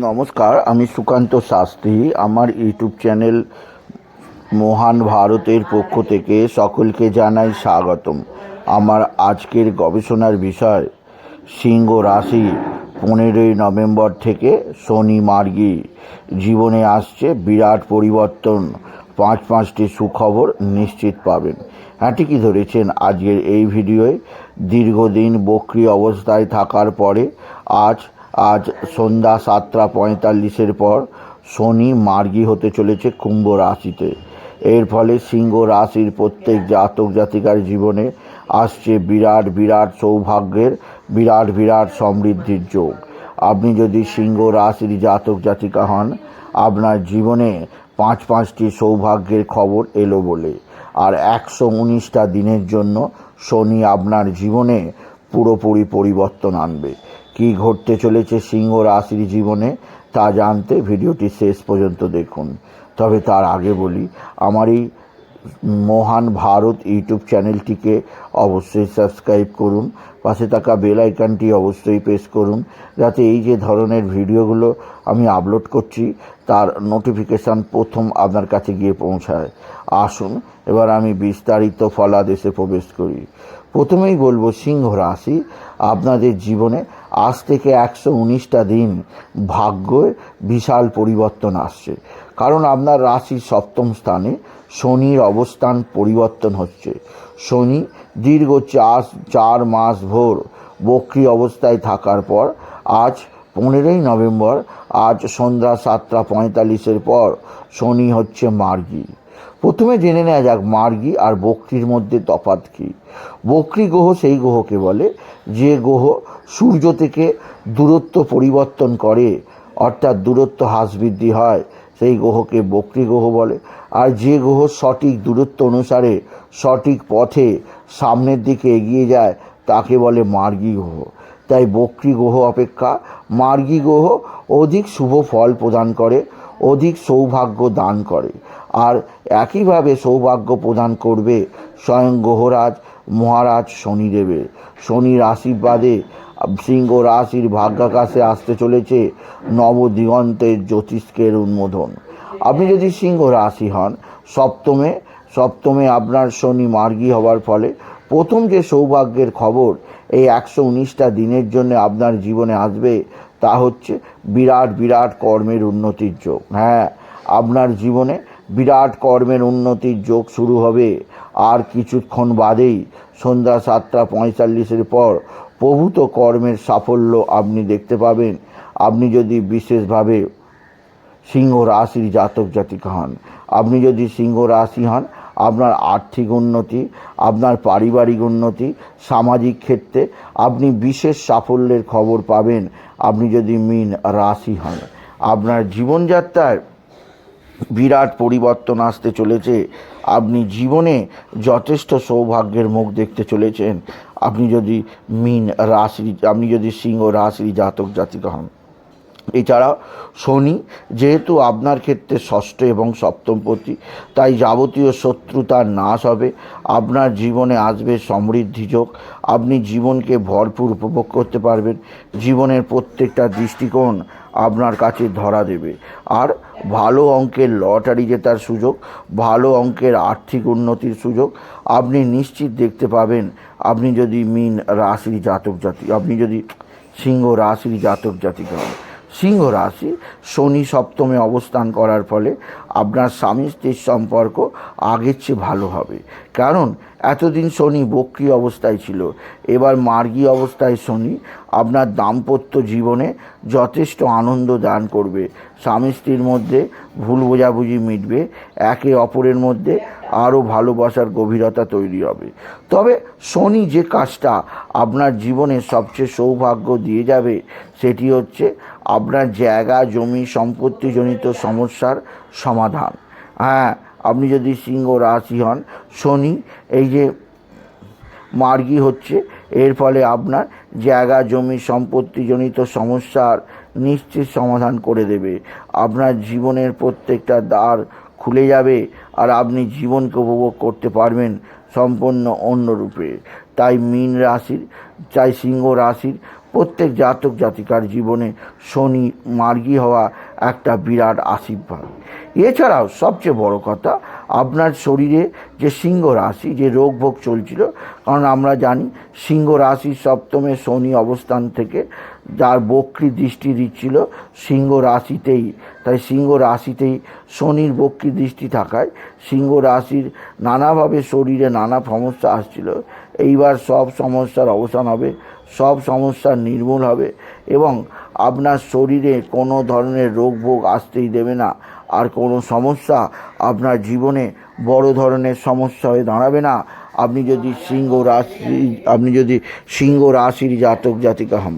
নমস্কার, আমি সুকান্ত শাস্ত্রী। আমার ইউটিউব চ্যানেল মহান ভারতের পক্ষ থেকে সকলকে জানাই স্বাগতম। আমার আজকের গবেষণার বিষয়, সিংহ রাশি, পনেরোই নভেম্বর থেকে শনি মার্গী। জীবনে আসছে বিরাট পরিবর্তন। পাঁচ পাঁচটি সুখবর নিশ্চিত পাবেন। হ্যাঁ ঠিকই ধরেছেন আজকের এই ভিডিওয়? দীর্ঘদিন বক্রি অবস্থায় থাকার পরে আজ আজ সন্ধ্যা সাতটা পঁয়তাল্লিশের পর শনি মার্গী হতে চলেছে কুম্ভ রাশিতে। এর ফলে সিংহ রাশির প্রত্যেক জাতক জাতিকার জীবনে আসছে বিরাট বিরাট সৌভাগ্যের, বিরাট বিরাট সমৃদ্ধির যোগ। আপনি যদি সিংহ রাশির জাতক জাতিকা হন, আপনার জীবনে পাঁচ পাঁচটি সৌভাগ্যের খবর এলো বলে। আর একশো উনিশটা দিনের জন্য শনি আপনার জীবনে পুরোপুরি পরিবর্তন আনবে। কি ঘটতে চলেছে সিংহ রাশির জীবনে, তা জানতে ভিডিওটি শেষ পর্যন্ত দেখুন। তবে তার আগে বলি, আমার এই মহান ভারত ইউটিউব চ্যানেলটিকে অবশ্যই সাবস্ক্রাইব করুন, পাশে থাকা বেল আইকনটি অবশ্যই প্রেস করুন, যাতে এই যে ধরনের ভিডিওগুলো আমি আপলোড করছি, তার নোটিফিকেশান প্রথম আপনার কাছে গিয়ে পৌঁছায়। আসুন, এবার আমি বিস্তারিত ফলাদেশে প্রবেশ করি। প্রথমেই বলব, সিংহ রাশি আপনাদের জীবনে আজ থেকে একশো উনিশটা দিন ভাগ্যে বিশাল পরিবর্তন আসছে। কারণ আপনার রাশির সপ্তম স্থানে শনির অবস্থান পরিবর্তন হচ্ছে। শনি দীর্ঘ চার চার মাস ভোর বক্রি অবস্থায় থাকার পর আজ পনেরোই নভেম্বর, আজ সন্ধ্যা সাতটা পঁয়তাল্লিশের পর শনি হচ্ছে মার্গী। প্রথমে জেনে নেওয়া যাক মার্গী আর বক্রির মধ্যে তফাৎ কী। বক্রি গ্রহ সেই গ্রহকে বলে, যে গ্রহ সূর্য থেকে দূরত্ব পরিবর্তন করে, অর্থাৎ দূরত্ব হ্রাস বৃদ্ধি হয়, সেই গ্রহকে বক্রি গ্রহ বলে। আর যে গ্রহ সঠিক দূরত্ব অনুসারে সঠিক পথে সামনের দিকে এগিয়ে যায়, তাকে বলে মার্গী গ্রহ। তাই বক্রি গ্রহ অপেক্ষা, মার্গী গ্রহ অধিক শুভ ফল প্রদান করে, অধিক সৌভাগ্য দান করে। আর একইভাবে সৌভাগ্য প্রদান করবে স্বয়ং গ্রহরাজ মহারাজ শনিদেবের। শনির আশীর্বাদে সিংহ রাশির ভাগ্যাকাশে আসতে চলেছে নবদিগন্তের জ্যোতিষ্কের উন্মোধন। আপনি যদি সিংহ রাশি হন, সপ্তমে সপ্তমে আপনার শনি মার্গী হওয়ার ফলে প্রথম যে সৌভাগ্যের খবর এই একশো উনিশটা দিনের জন্য আপনার জীবনে আসবে তা হচ্ছে বিরাট বিরাট কর্মের উন্নতির যোগ। হ্যাঁ আপনার জীবনে বিরাট কর্মের উন্নতির যোগ শুরু হবে। আর কিছুক্ষণ বাদেই সন্ধ্যা সাতটা পঁয়তাল্লিশের পর প্রভূত কর্মের সাফল্য আপনি দেখতে পাবেন। আপনি যদি বিশেষভাবে সিংহ রাশির জাতক জাতিকা হন, আপনি যদি সিংহ রাশি হন আপনার আর্থিক উন্নতি, আপনার পারিবারিক উন্নতি, সামাজিক ক্ষেত্রে আপনি বিশেষ সাফল্যের খবর পাবেন। আপনি যদি মিন রাশি হন, আপনার জীবনযাত্রায় বিরাট পরিবর্তন আসতে চলেছে। আপনি জীবনে যথেষ্ট সৌভাগ্যের মুখ দেখতে চলেছেন। আপনি যদি মিন রাশি, আপনি যদি সিংহ রাশির জাতক জাতিকা হন এছাড়াও শনি যেহেতু আপনার ক্ষেত্রে ষষ্ঠ এবং সপ্তমপতি তাই যাবতীয় শত্রুতার নাশ হবে। আপনার জীবনে আসবে সমৃদ্ধি যোগ। আপনি জীবনকে ভরপুর উপভোগ করতে পারবেন। জীবনের প্রত্যেকটা দৃষ্টিকোণ আপনার কাছে ধরা দেবে। আর ভালো অঙ্কের লটারি জেতার সুযোগ, ভালো অঙ্কের আর্থিক উন্নতির সুযোগ আপনি নিশ্চিত দেখতে পাবেন। আপনি যদি মিন রাশির জাতক জাতি, আপনি যদি সিংহ রাশির জাতক জাতিকা হন সিংহ রাশি, শনি সপ্তমে অবস্থান করার ফলে আপনার স্বামী স্ত্রীর সম্পর্ক আগের চেয়ে ভালো হবে। কারণ এতদিন শনি বক্রি অবস্থায় ছিল। এবার মার্গী অবস্থায় শনি আপনার দাম্পত্য জীবনে যথেষ্ট আনন্দ দান করবে। স্বামী স্ত্রীর মধ্যে ভুল বোঝাবুঝি মিটবে। একে অপরের মধ্যে আরও ভালোবাসার গভীরতা তৈরি হবে। তবে শনি যে কাজটা আপনার জীবনে সবচেয়ে সৌভাগ্য দিয়ে যাবে, সেটি হচ্ছে আপনার জায়গা, জমি, সম্পত্তিজনিত সমস্যার সমাধান। হ্যাঁ আপনি যদি সিংহ রাশি হন, শনি এই যে মার্গী হচ্ছে, এর ফলে আপনার জায়গা, জমি, সম্পত্তিজনিত সমস্যার নিশ্চিত সমাধান করে দেবে। আপনার জীবনের প্রত্যেকটা দ্বার খুলে যাবে আর আপনি জীবনকে উপভোগ করতে পারবেন সম্পূর্ণ অন্য রূপে। তাই মীন রাশির চাই সিংহ রাশির প্রত্যেক জাতক জাতিকার জীবনে শনি মার্গী হওয়া একটা বিরাট আশীর্বাদ। এছাড়াও সবচেয়ে বড় কথা, আপনার শরীরে যে সিংহ রাশি, যে রোগ ভোগ চলছিল, কারণ আমরা জানি সিংহ রাশির সপ্তমে শনি অবস্থান থেকে যার বক্রি দৃষ্টি দিচ্ছিল সিংহ রাশিতেই। তাই সিংহ রাশিতেই শনির বক্রি দৃষ্টি থাকায় সিংহ রাশির নানাভাবে শরীরে নানা সমস্যা আসছিল। এইবার সব সমস্যার অবসান হবে, সব সমস্যার নির্মূল হবে এবং আপনার শরীরে কোনো ধরনের রোগ ভোগ আসতেই দেবে না। আর কোনো সমস্যা আপনার জীবনে বড় ধরনের সমস্যা হয়ে দাঁড়াবে না। আপনি যদি সিংহ রাশি, আপনি যদি সিংহ রাশির জাতক জাতিকা হন,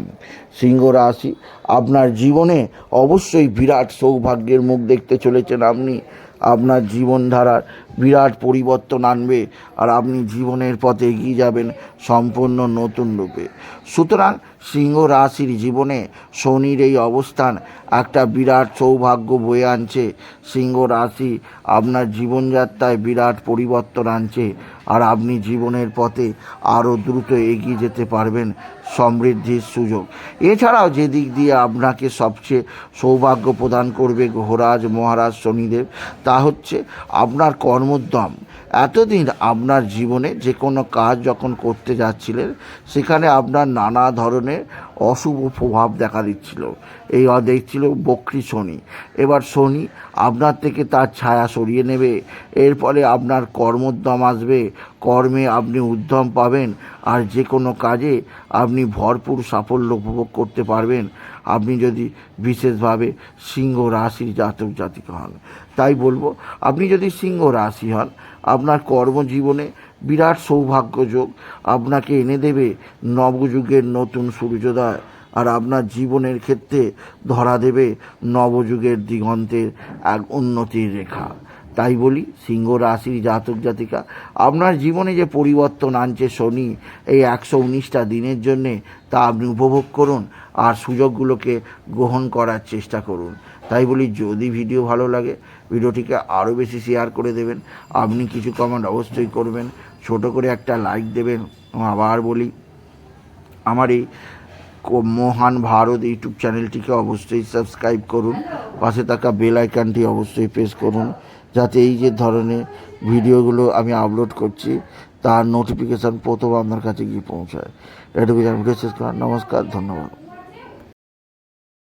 সিংহ রাশি আপনার জীবনে অবশ্যই বিরাট সৌভাগ্যের মুখ দেখতে চলেছেন আপনি। আপনার জীবনধারার বিরাট পরিবর্তন আনবে আর আপনি জীবনের পথে এগিয়ে যাবেন সম্পূর্ণ নতুন রূপে। সুতরাং সিংহ রাশির জীবনে শনির এই অবস্থান একটা বিরাট সৌভাগ্য বয়ে আনছে। সিংহ রাশি আপনার জীবনযাত্রায় বিরাট পরিবর্তন আনছে। আর আপনি জীবনের পথে আরও দ্রুত এগিয়ে যেতে পারবেন সমৃদ্ধির সুযোগ। এছাড়াও যে দিক দিয়ে আপনাকে সবচেয়ে সৌভাগ্য প্রদান করবে গ্রহরাজ মহারাজ শনিদেব, তা হচ্ছে আপনার কর্মোদ্যম। এতদিন আপনার জীবনে যে কোনো কাজ যখন করতে যাচ্ছিলেন, সেখানে আপনার নানা ধরনের অশুভ প্রভাব দেখা দিচ্ছিল। এই অ- দেখছিল বক্রি শনি। এবার শনি আপনার থেকে তার ছায়া সরিয়ে নেবে। এর ফলে আপনার কর্মোদ্যম আসবে। কর্মে আপনি উদ্যম পাবেন আর যে কোনো কাজে আপনি ভরপুর সাফল্য উপভোগ করতে পারবেন। আপনি যদি বিশেষভাবে সিংহ রাশির জাতক জাতিকা হন। তাই বলব, আপনি যদি সিংহ রাশি হন, আপনার কর্মজীবনে বিরাট সৌভাগ্য যোগ আপনাকে এনে দেবে নবযুগের নতুন সূর্যোদয়। আর আপনার জীবনের ক্ষেত্রে ধরা দেবে নবযুগের দিগন্তের এক উন্নতির রেখা। তাই বলি, সিংহ রাশির জাতক, জাতিকা, আপনার জীবনে যে পরিবর্তন আনছে শনি এই একশো উনিশটা দিনের জন্যে, তা আপনি উপভোগ করুন আর সুযোগগুলোকে গ্রহণ করার চেষ্টা করুন। তাই বলি, যদি ভিডিও ভালো লাগে, ভিডিওটিকে আরও বেশি শেয়ার করে দেবেন। আপনি কিছু কমেন্ট অবশ্যই করবেন। ছোট করে একটা লাইক দেবেন। আবার বলি, আমার এই মহান ভারত ইউটিউব চ্যানেলটিকে অবশ্যই সাবস্ক্রাইব করুন। পাশে থাকা বেল আইকনটি অবশ্যই প্রেস করুন। যাতে এই যে ধরনের ভিডিওগুলো আমি আপলোড করছি, তার নোটিফিকেশান প্রথম আপনার কাছে গিয়ে পৌঁছায়। এটুকু শেষ করার নমস্কার, ধন্যবাদ।